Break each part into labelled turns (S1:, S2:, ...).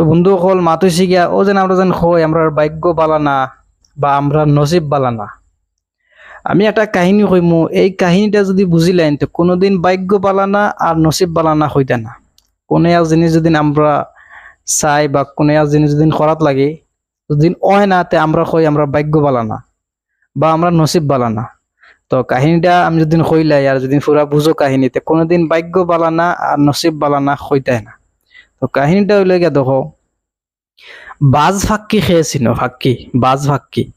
S1: তো বন্ধু সকল মাত গিয়া, ও যেন আমরা যেন হয় আমরা ভাগ্য বালানা বা আমরা নসিব বালানা আমি একটা কাহিনী কইমু, এই কাহিনীটা যদি বুঝিলেন তো কোনোদিন ভাগ্য বালানা আর নসিব বালানা হইতে না। কোনো এক জিনিস যদি আমরা চাই বা কোনো এক জিনিস যদি করাত লাগে, যদি হয় না, তে আমরা কই আমরা ভাগ্য বালানা বা আমরা নসিব বালানা তো কাহিনীটা আমি যদি কইলাই আর যদি পুরা বুঝো কাহিনীতে, কোনোদিন ভাগ্য বালানা আর নসিব বালানা হইতে না। তো কাহিনীটা হইলে গিয়া দেখো, বাজ ফাক্কি খেয়েছিল ফাক্কি, বাজ ফাক্কি।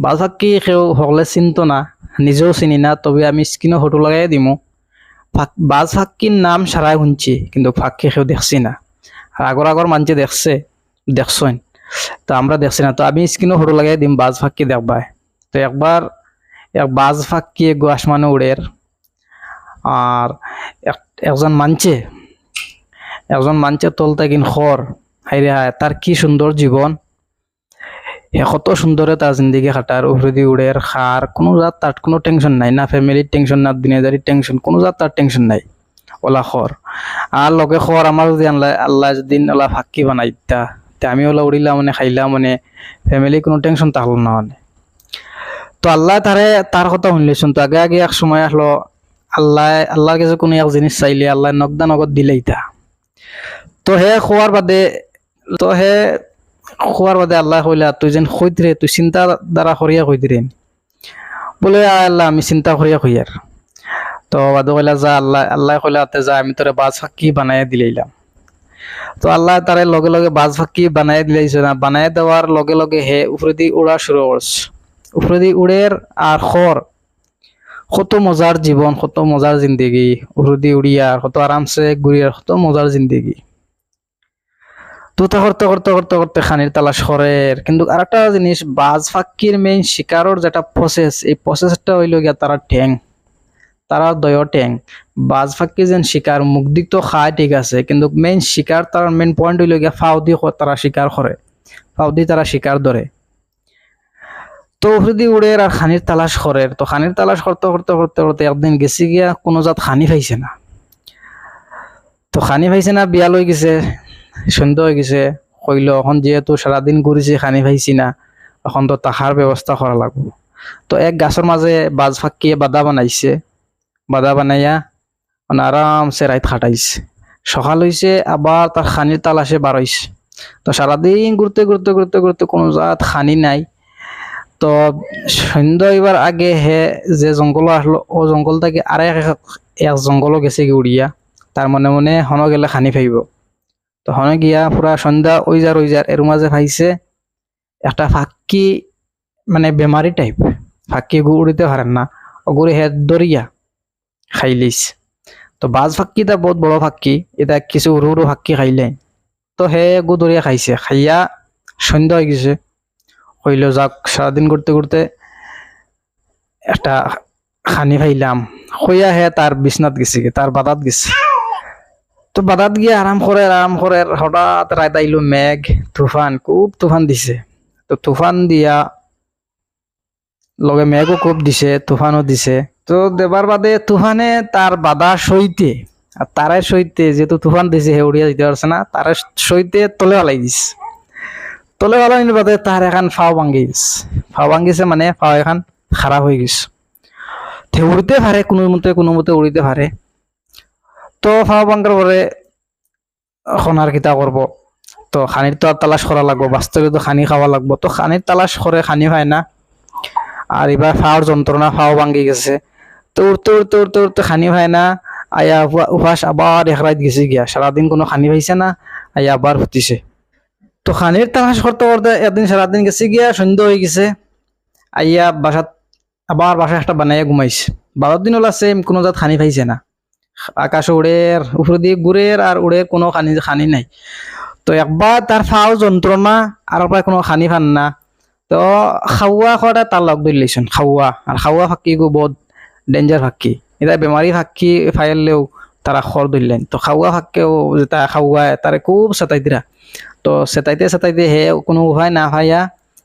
S1: বাজ ফাক্কি খেয়েও সকলে চিনত না, নিজেও চিনি না, তবে আমি স্ক্রিনে ফটো লাগাই দিমু। বাজ ফাক্কির নাম সারাই শুনছি, কিন্তু ফাক্কি খেয়েও দেখছি না। আর আগর আগর মানুষে দেখছে দেখছেন তো আমরা দেখছি না, তো আমি স্ক্রিনে ফটো লাগাই দিম, বাজ ফাক্কি দেখবাই। তো একবার এক বাজ ফাক্কি গো আসমানে উড়ের আর এক- একজন মানছে একজন মানছে তলতে কিন খর হাইরে হায় তার কি সুন্দর জীবন হে কত সুন্দরে তার জিন্দিগি খাটার উফরদি উড়ের খার কোনো জাত তার কোনো টেনশন নাই, না ফ্যামিলির টেনশন না দুনিয়াদারির টেনশন কোনো জাত তার টেনশন নাই। ওলা খর আর লগে খর আমার যদি আল্লাহ আল্লাহ যদি ওলা ফাক্কি বানাই তে আমি ওলা উড়িলাম মানে খাইলাম মানে ফ্যামিলি কোনো টেনশন থাকল না মানে তো আল্লাহ তারে তার কথা শুনলেছেন তো আগে আগে এক সময় আসলো আল্লাহ আল্লাহর কাছে কোনো এক জিনিস চাইলে, আল্লাহ নগদা নগদ দিলে ইতা তো হে খোয়ার বাদে, তো হে খোয়ার বাদে আল্লাহ কইলা তুই যেন কইতরে তুই চিন্তা দ্বারা করিয়া কইতরে বলে আয় আল্লাহ, আমি চিন্তা করিয়া কইয়ার তো বাদে কইলা, যা, আল্লাহ আল্লাহ কইলা যা, আমি তোরে বাজ ফাঁকি বানাইয়া দিলাইলাম তো আল্লাহ তারে লগে লগে বাজ ফাঁকি বানাই দিলাইছে না। বানাই দেওয়ার লগে লগে হে উপরে দি উড়া শুরু করছে উপরে দি উড়ের আর খর কত মজার জীবন কত মজার জিন্দগি উড়ি উড়িয়া কত আরামসে ঘুরিয়ার কত মজার জিন্দগি। তো তা করতে করতে করতে করতে খানির তালাশ করের কিন্তু আরেকটা জিনিস বাজ ফাক্কির মেইন শিকারর যেটা প্রসেস এই প্রসেসটা হইল গিয়া তারা ঠ্যাং তারা দয় ঠ্যাং বাজ ফাক্কি যেন শিকার মুখ দিক তো খায় ঠিক আছে, কিন্তু মেইন শিকার তার মেইন পয়েন্ট হইল গিয়া ফাউদি তারা শিকার করে ফাও দি তারা শিকার ধরে তো যদি উড়ে আর খানির তালাশ করে তো খানির তালাশ করতে করতে করতে করতে একদিন গেছি গিয়া কোনো জাত খানি পাইছে না। তো খানি পাইছে না, বিয়া লই গেছে, সন্ধ্যা হয়ে গেছে, কইল, এখন যেহেতু সারাদিন ঘুরিছি খানি পাইছি না, এখন তো তাহার ব্যবস্থা করা লাগবো। তো এক গাছের মাঝে বাজ ফাঁকিয়ে বাদা বানাইছে। বাদা বানাইয়া মানে আরামসে রাইত খাটাইছে। সকাল হইছে আবার তার খানির তালাশে বার হইছে তো সারাদিন ঘুরতে ঘুরতে ঘুরতে ঘুরতে কোনো জাত খানি নাই। তো সন্ধ্যা এবার আগে হে যে জঙ্গল আসলো, ও জঙ্গল থেকে আর এক এক জঙ্গলও গেছে কি উড়িয়া। তার মনে মনে হন গেলে খানি ফাইব। তো হনে গিয়া পুরা সন্ধ্যা ওইজার ওইজার এর মাঝে পাইছে একটা ফাক্কি মানে বেমারি টাইপ। ফাক্কি গু উড়িতে পারেন না। ওগুলি হেড দরিয়া খাইলিস তো বাজ ফাক্কিটা বহুত বড় ফাক্কি এটা কিছু সরু সরু ফাক্কি খাইলে তো হে গু দরিয়া খাইছে। খাইয়া সন্ধ্যা হয়ে গেছে। হইল যাক, সারাদিন করতে করতে একটা খানি খাইলাম। হইয়া হে তার বিছনাত গেছে তার বাদাত গেছে। তো বাদাত গিয়ে আরাম করে আরাম করে হঠাৎ রাত আইলো মেঘ, তুফান, খুব তুফান দিছে। তো তুফান দিয়া লগে মেঘও খুব দিছে, তুফানও দিছে। তো দেবার বাদে তুফানে তার বাধা সইতে, আর তারে সইতে যেহেতু তুফান দিছে, হে উড়িয়া দিতে পারছে না, তারে সইতে তলে আলাই দিছে। তলে আলাইনি বাদে তার এখন ফাও ভাঙ্গি গেছে ফাও ভাঙ্গিছে মানে ফাও এখন খারাপ হয়ে গেছে। তে উড়িতে পারে কোনো মতে কোনো মতে উড়িতে পারে তো ফাও ভাঙ্গার পরে আর কিতা করব তো খানির তো আর তালাশ করা লাগবো বাস্তবে তো খানি খাওয়া লাগবো। তো খানির তালাশ করে খানি পায় না। আর এবার ফাওয়ার যন্ত্রণা ফাও ভাঙ্গি গেছে। তো উড়তে উড়তে উড়তে উড়তে খানি পায় না, আয়া উভাস আবার এখরাইত গেছে গিয়া। সারাদিন কোনো খানি পাইছে না, আয়া আবার ফুটিছে। তো খানির তালাশ করতে করতে একদিন সারাদিন গেছে গিয়া, সন্ধ্যা হয়ে গেছে। আইয়া বাসাত, আবার বাসা একটা বানাইয়া ঘুমাইছে বারো দিন ওলা সেম কোনো জাত খানি পাইছে না। আকাশ উড়ের উপর দিয়ে ঘুরের আর উড়ের কোনো খানি খানি নাই। তো একবার তার ফাও যন্ত্রণা, আর একবার কোনো খানি ফান না। তো খাওয়া খাওয়াটা তার লগ ধরলেছেন খাওয়া। আর খাওয়া ফাঁকি গো বহুত ডেঞ্জার ফাঁকি। এটা বেমারি ফাঁকি, ফাইলেও। তারা খর ধরলেন তো খাওয়া ফাঁকেও যেটা খাওয়া তারে খুব সেটাই দিরা তো সেটাইতে সেটাইতে হে কোনো উপায় না ভাইয়া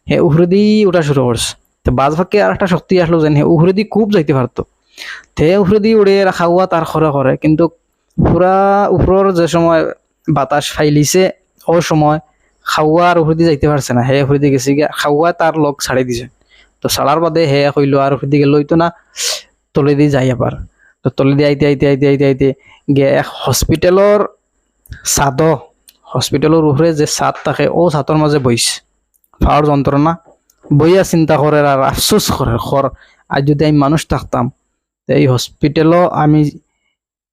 S1: হে উহরদি ওটা শুরু করছে তো বাজ ফাঁকে আর একটা শক্তি আসলো যেন হে উহরদি খুব যাইতে পারতো তে উহরদি উড়ে খাওয়া তার খরে করে কিন্তু পুরা উপরের যে সময় বাতাস ফাইলিছে ও সময় খাওয়া আর উপরে দিয়ে যাইতে পারছে না। হে উপরে দিয়ে গেছে গিয়া খাওয়া তার লোক ছাড়ি দিছে। তো ছাড়ার বাদে হে কইল আর উপরে দিকে লইতো না তলে দিয়ে যাই আবার তো তলে দিয়ে আইতে আইতে আইতে আইতে আইতে গিয়ে এক হসপিটালর ছাদ হসপিটালের উপরে যে ছাদ থাকে, ও ছাতৰ মাঝে বইস ফাওয়ার যন্ত্রণা বইয়া চিন্তা করে আর আফসোস করে খর আজ যদি আমি মানুষ থাকতাম এই হসপিটালও আমি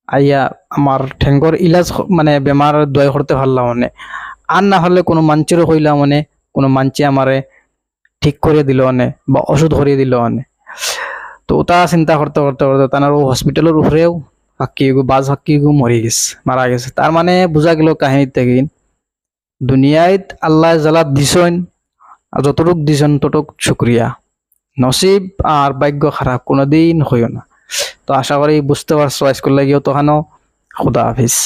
S1: আইয়া আমার ঠেঙ্গর ইলাজ মানে বেমার দয় করতে পারলাম মানে। আর না হলে কোনো মাঞ্চেরও কইলাম মানে কোনো মাঞ্চে আমারে ঠিক করে দিল মানে বা ওষুধ করিয়ে দিল মানে। তো ওটা চিন্তা করতে করতে করতে তার হসপিটালের উপরেও হাক্কি বাজ হাক্কি মরি গেছে মারা গেছে। তার মানে বোঝা গেল কাহিনী থেকে দুনিয়াত আল্লাহ জ্বালাত দিছন যতটুক দিছন ততটুক শুক্রিয়া নসিব আর ভাগ্য খারাপ কোনোদিন হইও না। তো আশা করি বুঝতে পারছ আজকাল লাগিও তখানো, খুদা হাফিজ।